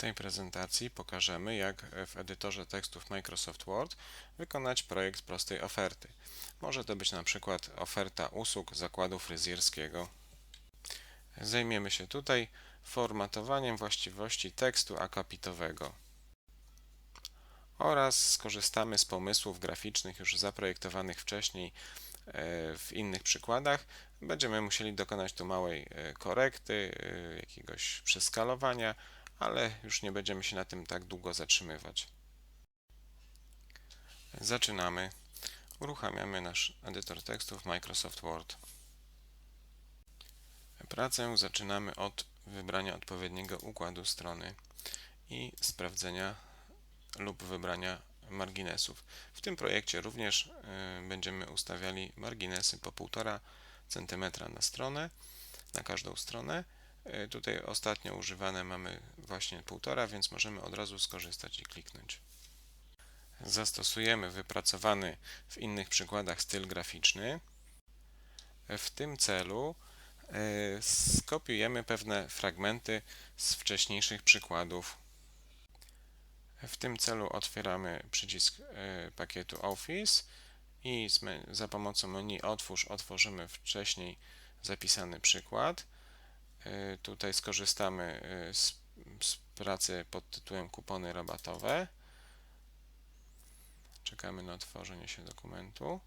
tej prezentacji pokażemy, jak w edytorze tekstów Microsoft Word wykonać projekt prostej oferty. Może to być na przykład oferta usług zakładu fryzjerskiego. Zajmiemy się tutaj formatowaniem właściwości tekstu akapitowego oraz skorzystamy z pomysłów graficznych już zaprojektowanych wcześniej e, w innych przykładach. Będziemy musieli dokonać tu małej e, korekty, e, jakiegoś przeskalowania, ale już nie będziemy się na tym tak długo zatrzymywać. Zaczynamy. Uruchamiamy nasz edytor tekstów Microsoft Word. Pracę zaczynamy od wybrania odpowiedniego układu strony i sprawdzenia lub wybrania marginesów. W tym projekcie również y, będziemy ustawiali marginesy po 1,5 cm na stronę, na każdą stronę. Y, tutaj ostatnio używane mamy właśnie 1,5, więc możemy od razu skorzystać i kliknąć. Zastosujemy wypracowany w innych przykładach styl graficzny. W tym celu y, skopiujemy pewne fragmenty z wcześniejszych przykładów w tym celu otwieramy przycisk e, pakietu Office i za pomocą menu Otwórz otworzymy wcześniej zapisany przykład. E, tutaj skorzystamy e, z, z pracy pod tytułem kupony rabatowe. Czekamy na otworzenie się dokumentu.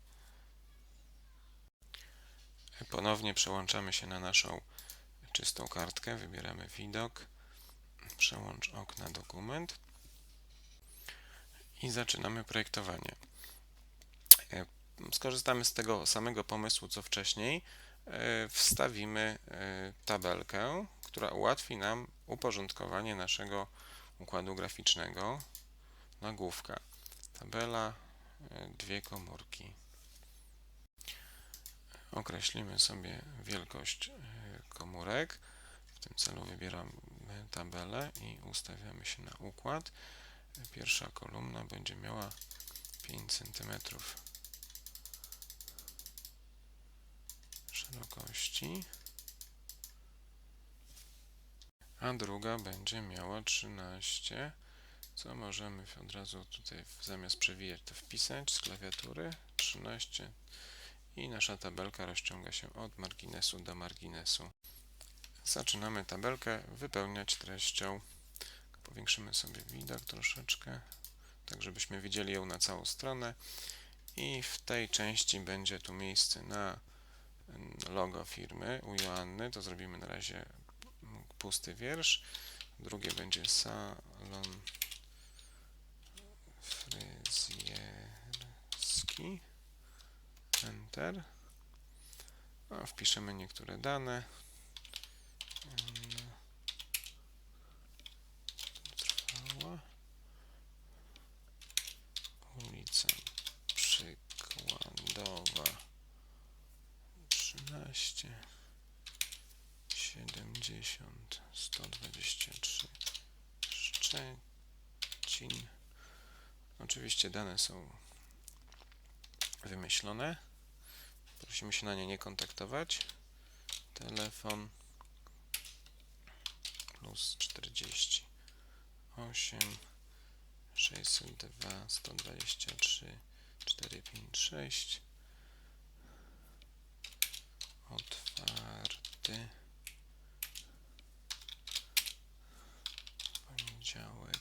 Ponownie przełączamy się na naszą czystą kartkę, wybieramy widok, przełącz okna dokument i zaczynamy projektowanie. E, skorzystamy z tego samego pomysłu co wcześniej. E, wstawimy e, tabelkę, która ułatwi nam uporządkowanie naszego układu graficznego. Nagłówka. Tabela, dwie komórki. Określimy sobie wielkość komórek. W tym celu wybieramy tabelę i ustawiamy się na układ. Pierwsza kolumna będzie miała 5 cm szerokości, a druga będzie miała 13 co możemy od razu tutaj zamiast przewijać to wpisać z klawiatury? 13 i nasza tabelka rozciąga się od marginesu do marginesu. Zaczynamy tabelkę wypełniać treścią. Powiększymy sobie widok troszeczkę, tak żebyśmy widzieli ją na całą stronę. I w tej części będzie tu miejsce na logo firmy u Joanny. To zrobimy na razie pusty wiersz. Drugie będzie salon fryzjerski. Enter. No, wpiszemy niektóre dane. ulica Przykładowa 13 70 123 Szczecin Oczywiście są wymyślone. Prosimy się na nie nie kontaktować. Telefon plus 48 602, 123, 456 otwarty poniedziałek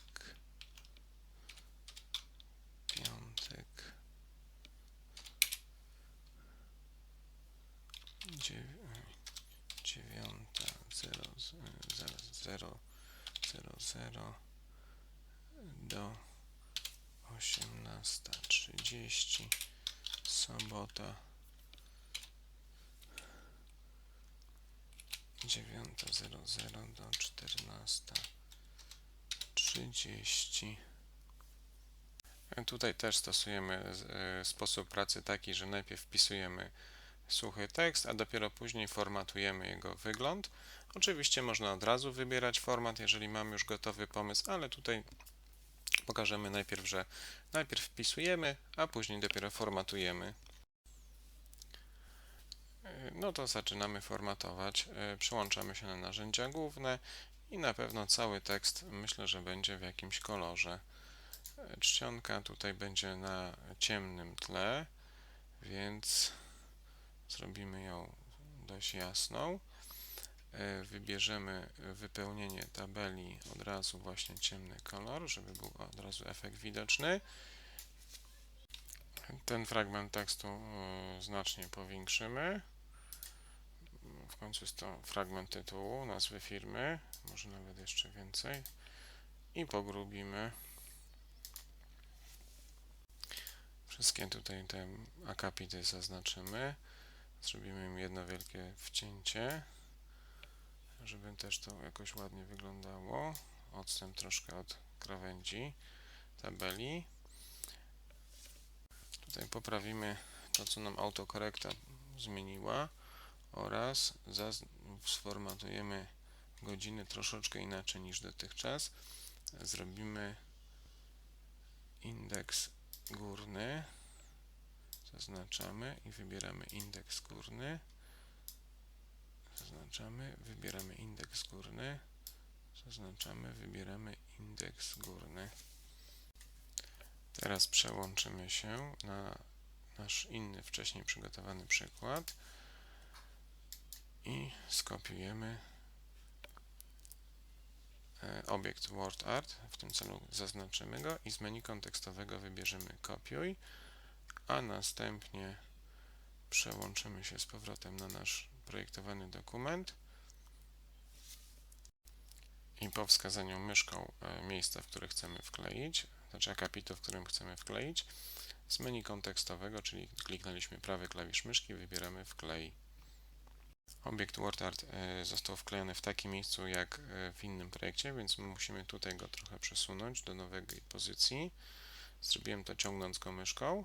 dziewiąta zero zero zero zero zero do 18.30 sobota 9.00 do 14.30 Tutaj też stosujemy e, sposób pracy taki, że najpierw wpisujemy suchy tekst, a dopiero później formatujemy jego wygląd. Oczywiście można od razu wybierać format, jeżeli mamy już gotowy pomysł, ale tutaj pokażemy najpierw, że najpierw wpisujemy, a później dopiero formatujemy. No to zaczynamy formatować. E, przełączamy się na narzędzia główne i na pewno cały tekst myślę, że będzie w jakimś kolorze. E, Czcionka tutaj będzie na ciemnym tle, więc zrobimy ją dość jasną. E, Wybierzemy wypełnienie tabeli od razu właśnie ciemny kolor, żeby był od razu efekt widoczny. Ten fragment tekstu e, znacznie powiększymy. W końcu jest to fragment tytułu, nazwy firmy, może nawet jeszcze więcej. I pogrubimy. Wszystkie tutaj te akapity zaznaczymy. Zrobimy im jedno wielkie wcięcie, żeby też to jakoś ładnie wyglądało. Odstęp troszkę od krawędzi tabeli. Tutaj poprawimy to, co nam autokorekta zmieniła oraz sformatujemy godziny troszeczkę inaczej niż dotychczas. Zrobimy indeks górny. Zaznaczamy i wybieramy indeks górny. Zaznaczamy, wybieramy indeks górny. Zaznaczamy, wybieramy indeks górny. Teraz przełączymy się na nasz inny wcześniej przygotowany przykład i skopiujemy e, obiekt WordArt. W tym celu zaznaczymy go i z menu kontekstowego wybierzemy kopiuj, a następnie przełączymy się z powrotem na nasz projektowany dokument i po wskazaniu myszką e, miejsca, w które chcemy wkleić, znaczy akapitu, w którym chcemy wkleić, z menu kontekstowego, czyli kliknęliśmy prawy klawisz myszki, wybieramy wklej. Obiekt WordArt e, został wklejony w takim miejscu jak e, w innym projekcie, więc musimy tutaj go trochę przesunąć do nowej pozycji. Zrobiłem to ciągnąc go myszką.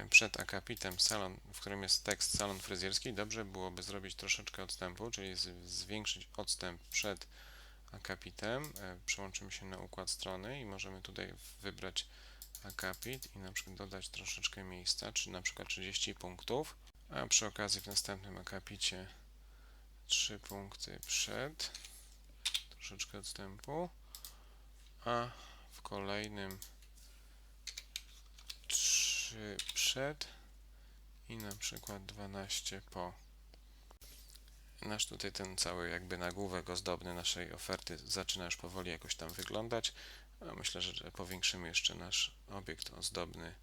E, Przed akapitem salon, w którym jest tekst salon fryzjerski, dobrze byłoby zrobić troszeczkę odstępu, czyli zwiększyć odstęp przed akapitem. E, Przełączymy się na układ strony i możemy tutaj wybrać akapit i na przykład dodać troszeczkę miejsca, czy na przykład 30 punktów. A przy okazji w następnym akapicie 3 punkty przed, troszeczkę odstępu, a w kolejnym 3 przed i na przykład 12 po. Nasz tutaj ten cały jakby nagłówek ozdobny naszej oferty zaczyna już powoli jakoś tam wyglądać. Myślę, że powiększymy jeszcze nasz obiekt ozdobny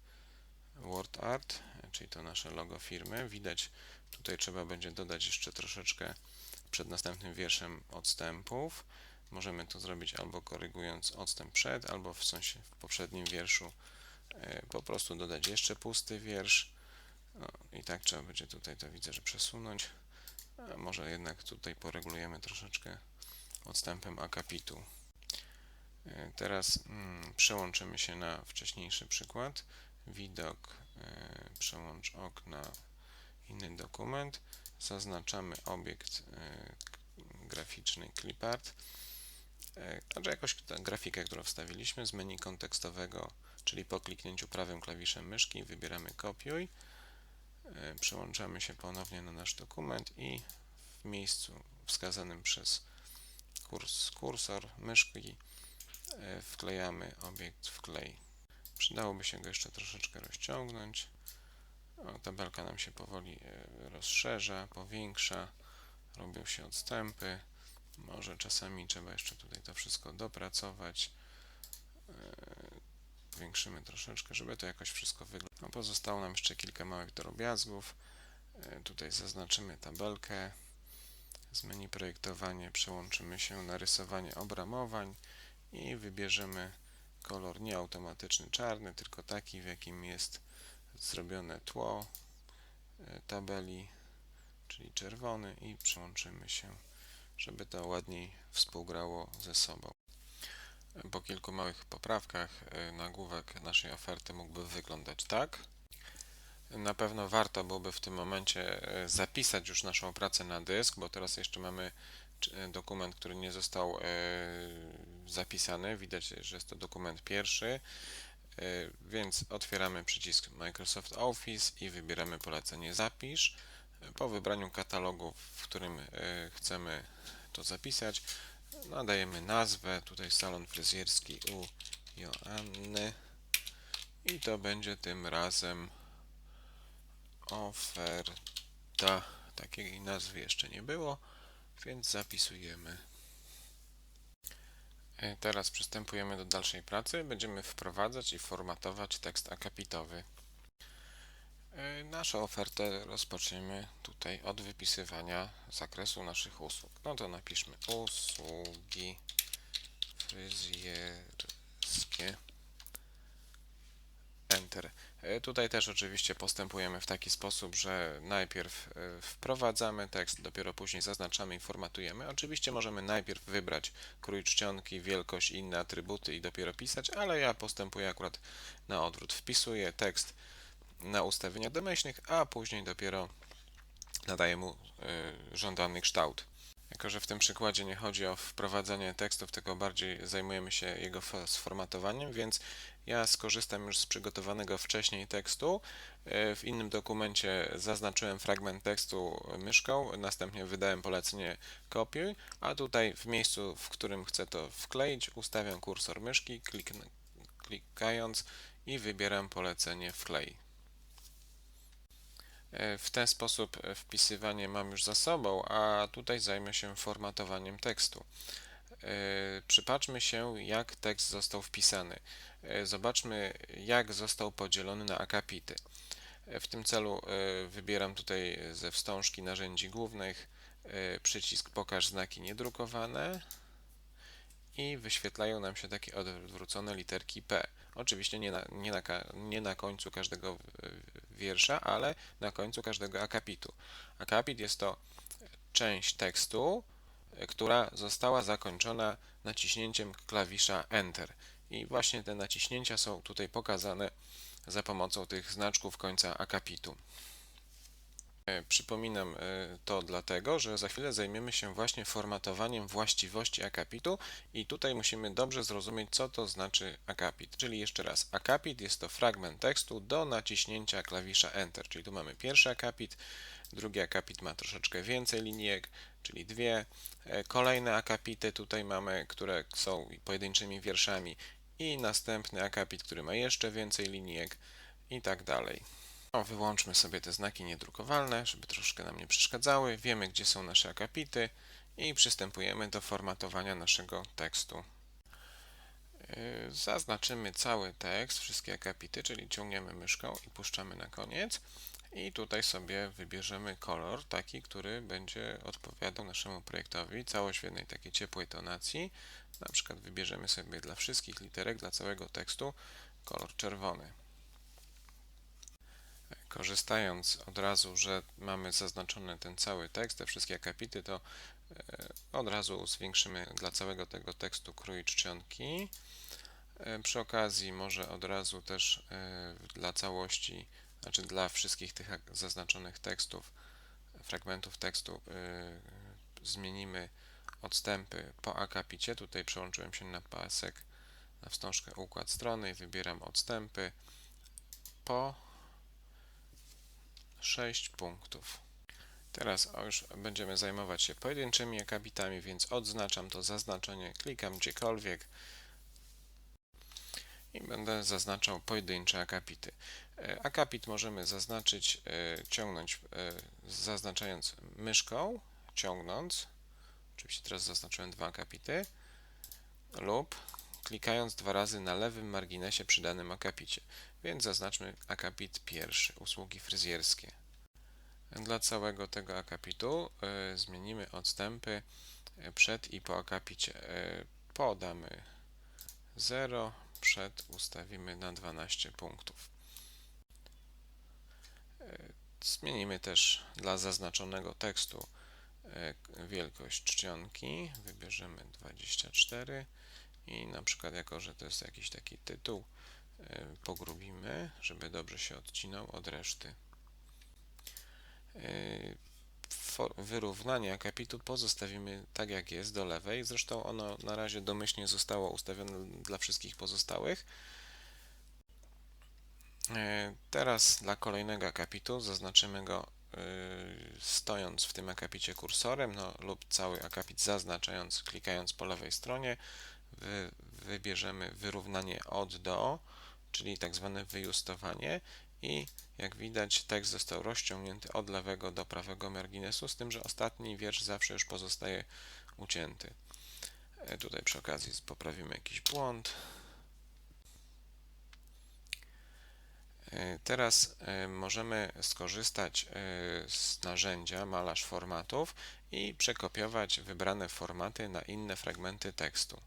WordArt, czyli to nasze logo firmy. Widać, tutaj trzeba będzie dodać jeszcze troszeczkę przed następnym wierszem odstępów. Możemy to zrobić albo korygując odstęp przed, albo w sensie w poprzednim wierszu po prostu dodać jeszcze pusty wiersz. No, I tak trzeba będzie tutaj to widzę, że przesunąć. A może jednak tutaj poregulujemy troszeczkę odstępem akapitu. E, Teraz mm, przełączymy się na wcześniejszy przykład. Widok, e, przełącz ok na inny dokument. Zaznaczamy obiekt e, k- graficzny clipart. E, Znaczy jakoś tę grafikę, którą wstawiliśmy z menu kontekstowego, czyli po kliknięciu prawym klawiszem myszki wybieramy kopiuj. E, Przełączamy się ponownie na nasz dokument i w miejscu wskazanym przez kurs, kursor myszki e, wklejamy obiekt wklej. Przydałoby się go jeszcze troszeczkę rozciągnąć. O, tabelka nam się powoli rozszerza, powiększa, robią się odstępy. Może czasami trzeba jeszcze tutaj to wszystko dopracować. E, Powiększymy troszeczkę, żeby to jakoś wszystko wyglądało. No, pozostało nam jeszcze kilka małych drobiazgów. E, Tutaj zaznaczymy tabelkę. Z menu projektowanie przełączymy się na rysowanie obramowań i wybierzemy kolor nie automatyczny czarny, tylko taki, w jakim jest zrobione tło e, tabeli, czyli czerwony i przełączymy się, żeby to ładniej współgrało ze sobą. Po kilku małych poprawkach e, nagłówek naszej oferty mógłby wyglądać tak. Na pewno warto byłoby w tym momencie e, zapisać już naszą pracę na dysk, bo teraz jeszcze mamy e, dokument, który nie został zapisany. Widać, że jest to dokument pierwszy. Więc otwieramy przycisk Microsoft Office i wybieramy polecenie Zapisz. Po wybraniu katalogu, w którym e, chcemy to zapisać. Nadajemy nazwę, tutaj salon fryzjerski u Joanny i to będzie tym razem oferta. Takiej nazwy jeszcze nie było, więc zapisujemy. E, Teraz przystępujemy do dalszej pracy. Będziemy wprowadzać i formatować tekst akapitowy. E, Naszą ofertę rozpoczniemy tutaj od wypisywania zakresu naszych usług. No to napiszmy usługi fryzjerskie. Enter. E, Tutaj też oczywiście postępujemy w taki sposób, że najpierw e, wprowadzamy tekst, dopiero później zaznaczamy i formatujemy. Oczywiście możemy najpierw wybrać krój czcionki, wielkość i inne atrybuty i dopiero pisać, ale ja postępuję akurat na odwrót. Wpisuję tekst na ustawieniach domyślnych, a później dopiero nadaję mu y, żądany kształt. Jako, że w tym przykładzie nie chodzi o wprowadzanie tekstów, tylko bardziej zajmujemy się jego fo- sformatowaniem, więc ja skorzystam już z przygotowanego wcześniej tekstu. Y, W innym dokumencie zaznaczyłem fragment tekstu myszką, następnie wydałem polecenie kopiuj, a tutaj w miejscu, w którym chcę to wkleić, ustawiam kursor myszki, klikając i wybieram polecenie wklej. E, W ten sposób e, wpisywanie mam już za sobą, a tutaj zajmę się formatowaniem tekstu. E, Przypatrzmy się, jak tekst został wpisany. Zobaczmy, jak został podzielony na akapity. W tym celu wybieram tutaj ze wstążki narzędzi głównych przycisk Pokaż znaki niedrukowane i wyświetlają nam się takie odwrócone literki P. Oczywiście nie na, nie na, nie na końcu każdego e, wiersza, ale na końcu każdego akapitu. Akapit jest to część tekstu, e, która została zakończona naciśnięciem klawisza Enter. I właśnie te naciśnięcia są tutaj pokazane za pomocą tych znaczków końca akapitu. E, Przypominam e, to dlatego, że za chwilę zajmiemy się właśnie formatowaniem właściwości akapitu i tutaj musimy dobrze zrozumieć, co to znaczy akapit. Czyli jeszcze raz, akapit jest to fragment tekstu do naciśnięcia klawisza Enter. Czyli tu mamy pierwszy akapit, drugi akapit ma troszeczkę więcej linijek, czyli dwie. E, Kolejne akapity tutaj mamy, które są pojedynczymi wierszami i następny akapit, który ma jeszcze więcej linijek i tak dalej. O, wyłączmy sobie te znaki niedrukowalne, żeby troszkę nam nie przeszkadzały. Wiemy, gdzie są nasze akapity i przystępujemy do formatowania naszego tekstu. Yy, Zaznaczymy cały tekst, wszystkie akapity, czyli ciągniemy myszką i puszczamy na koniec. I tutaj sobie wybierzemy kolor, taki, który będzie odpowiadał naszemu projektowi. Całość w jednej takiej ciepłej tonacji. Na przykład wybierzemy sobie dla wszystkich literek, dla całego tekstu kolor czerwony. Korzystając od razu, że mamy zaznaczony ten cały tekst, te wszystkie akapity, to e, od razu zwiększymy dla całego tego tekstu krój czcionki. E, Przy okazji może od razu też e, dla całości, znaczy dla wszystkich tych zaznaczonych tekstów, fragmentów tekstu zmienimy odstępy po akapicie. Tutaj przełączyłem się na pasek, na wstążkę układ strony i wybieram odstępy po 6 punktów. Teraz już będziemy zajmować się pojedynczymi akapitami, więc odznaczam to zaznaczenie, klikam gdziekolwiek i będę zaznaczał pojedyncze akapity. E, Akapit możemy zaznaczyć, e, ciągnąć, e, zaznaczając myszką, ciągnąc. Oczywiście teraz zaznaczyłem dwa akapity lub klikając dwa razy na lewym marginesie przy danym akapicie. Więc zaznaczmy akapit pierwszy, usługi fryzjerskie. Dla całego tego akapitu y, zmienimy odstępy przed i po akapicie. Y, podamy 0, przed ustawimy na 12 punktów. Y, Zmienimy też dla zaznaczonego tekstu y, wielkość czcionki. Wybierzemy 24 i na przykład jako, że to jest jakiś taki tytuł, y, pogrubimy, żeby dobrze się odcinał od reszty. Y, Wyrównanie akapitu pozostawimy tak jak jest do lewej. Zresztą ono na razie domyślnie zostało ustawione dla wszystkich pozostałych. Y, Teraz dla kolejnego akapitu zaznaczymy go stojąc w tym akapicie kursorem, no, lub cały akapit zaznaczając, klikając po lewej stronie, wy, wybierzemy wyrównanie od do, czyli tak zwane wyjustowanie i jak widać tekst został rozciągnięty od lewego do prawego marginesu, z tym, że ostatni wiersz zawsze już pozostaje ucięty. E, tutaj przy okazji poprawimy jakiś błąd. E, teraz e, możemy skorzystać z narzędzia malarz formatów i przekopiować wybrane formaty na inne fragmenty tekstu.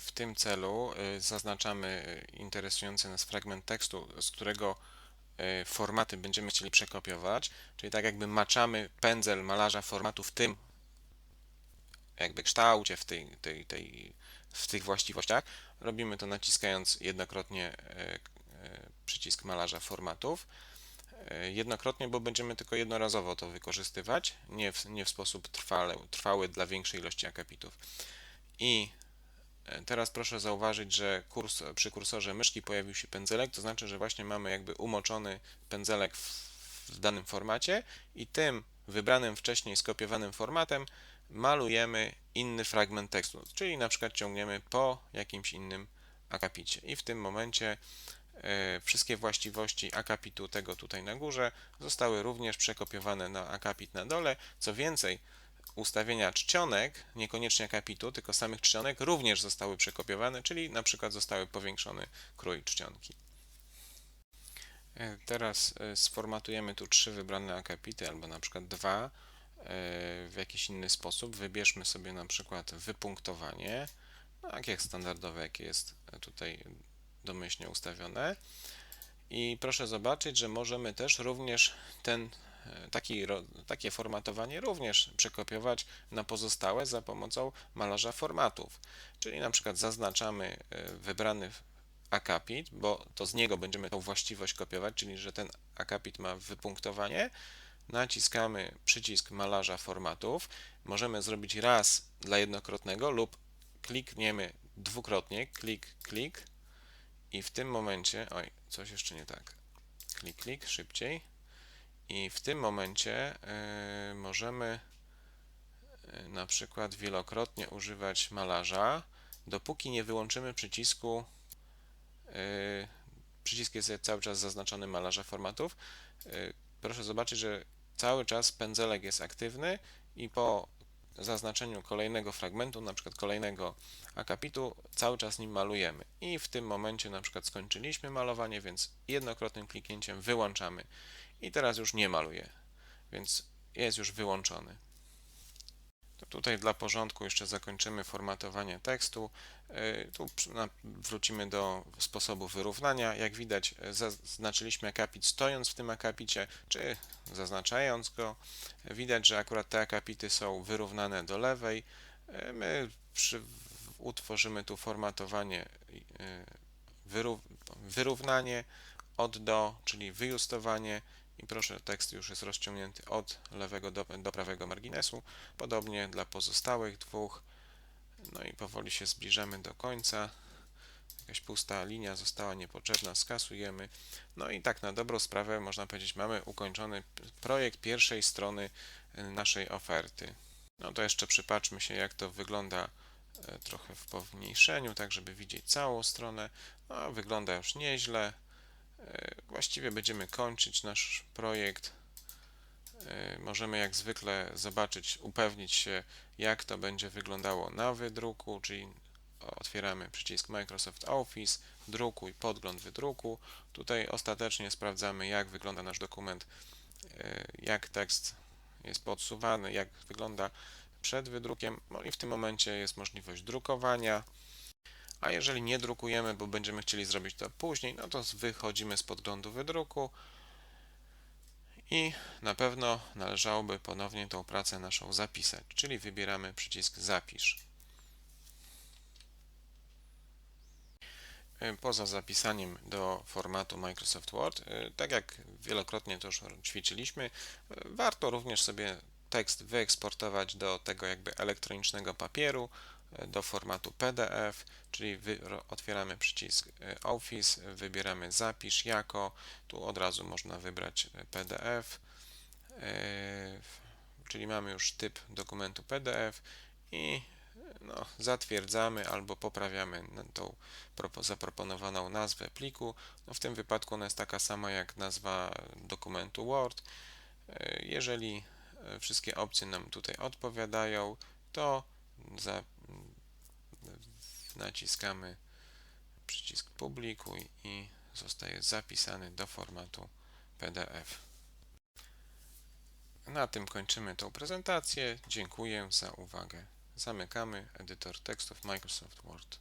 W tym celu zaznaczamy interesujący nas fragment tekstu, z którego formaty będziemy chcieli przekopiować, czyli tak jakby maczamy pędzel malarza formatu w tym jakby kształcie, w, tej, tej, tej, w tych właściwościach. Robimy to naciskając jednokrotnie e, e, przycisk malarza formatów. E, jednokrotnie, bo będziemy tylko jednorazowo to wykorzystywać, nie w, nie w sposób trwały dla większej ilości akapitów. I teraz proszę zauważyć, że kurs, przy kursorze myszki pojawił się pędzelek, to znaczy, że właśnie mamy jakby umoczony pędzelek w, w danym formacie i tym wybranym wcześniej skopiowanym formatem malujemy inny fragment tekstu, czyli na przykład ciągniemy po jakimś innym akapicie. I w tym momencie e, wszystkie właściwości akapitu tego tutaj na górze zostały również przekopiowane na akapit na dole. Co więcej, ustawienia czcionek, niekoniecznie akapitu, tylko samych czcionek również zostały przekopiowane, czyli na przykład zostały powiększony krój czcionki. E, teraz e, sformatujemy tu trzy wybrane akapity, albo na przykład dwa w jakiś inny sposób. Wybierzmy sobie na przykład wypunktowanie, tak jak standardowe, jakie jest tutaj domyślnie ustawione. I proszę zobaczyć, że możemy też również ten, taki, takie formatowanie również przekopiować na pozostałe za pomocą malarza formatów. Czyli na przykład zaznaczamy e, wybrany akapit, bo to z niego będziemy tą właściwość kopiować, czyli że ten akapit ma wypunktowanie, naciskamy przycisk malarza formatów. Możemy zrobić raz dla jednokrotnego lub klikniemy dwukrotnie, klik, klik i w tym momencie, oj, coś jeszcze nie tak, klik, klik, szybciej i w tym momencie y, możemy y, na przykład wielokrotnie używać malarza, dopóki nie wyłączymy przycisku y, przycisk jest cały czas zaznaczony malarza formatów. Proszę zobaczyć, że cały czas pędzelek jest aktywny i po zaznaczeniu kolejnego fragmentu, na przykład kolejnego akapitu, cały czas nim malujemy. I w tym momencie na przykład skończyliśmy malowanie, więc jednokrotnym kliknięciem wyłączamy. I teraz już nie maluje, więc jest już wyłączony. To tutaj dla porządku jeszcze zakończymy formatowanie tekstu. Y, tu wrócimy do sposobu wyrównania. Jak widać, zaznaczyliśmy akapit stojąc w tym akapicie, czy zaznaczając go. Widać, że akurat te akapity są wyrównane do lewej. Y, my przy, utworzymy tu formatowanie y, wyrównanie od do, czyli wyjustowanie i proszę, tekst już jest rozciągnięty od lewego do, do prawego marginesu. Podobnie dla pozostałych dwóch. No i powoli się zbliżamy do końca. Jakaś pusta linia została niepotrzebna, skasujemy. No i tak na dobrą sprawę można powiedzieć, mamy ukończony projekt pierwszej strony y, naszej oferty. No to jeszcze przypatrzmy się, jak to wygląda y, trochę w pomniejszeniu, tak żeby widzieć całą stronę. No, wygląda już nieźle. E, właściwie będziemy kończyć nasz projekt. E, możemy jak zwykle zobaczyć, upewnić się, jak to będzie wyglądało na wydruku, czyli otwieramy przycisk Microsoft Office, drukuj, podgląd wydruku. Tutaj ostatecznie sprawdzamy, jak wygląda nasz dokument, e, jak tekst jest podsuwany, jak wygląda przed wydrukiem. No i w tym momencie jest możliwość drukowania. A jeżeli nie drukujemy, bo będziemy chcieli zrobić to później, no to wychodzimy z podglądu wydruku i na pewno należałoby ponownie tą pracę naszą zapisać, czyli wybieramy przycisk Zapisz. Poza zapisaniem do formatu Microsoft Word, y, tak jak wielokrotnie to już ćwiczyliśmy, y, warto również sobie tekst wyeksportować do tego jakby elektronicznego papieru, do formatu PDF, czyli otwieramy przycisk e, Office, wybieramy zapisz jako, tu od razu można wybrać e, PDF w- czyli mamy już typ dokumentu PDF i no, zatwierdzamy albo poprawiamy tą propo- zaproponowaną nazwę pliku. No, w tym wypadku ona jest taka sama jak nazwa dokumentu Word. Jeżeli wszystkie opcje nam tutaj odpowiadają, to za, naciskamy przycisk publikuj i zostaje zapisany do formatu PDF. Na tym kończymy tą prezentację. Dziękuję za uwagę. Zamykamy edytor tekstów Microsoft Word.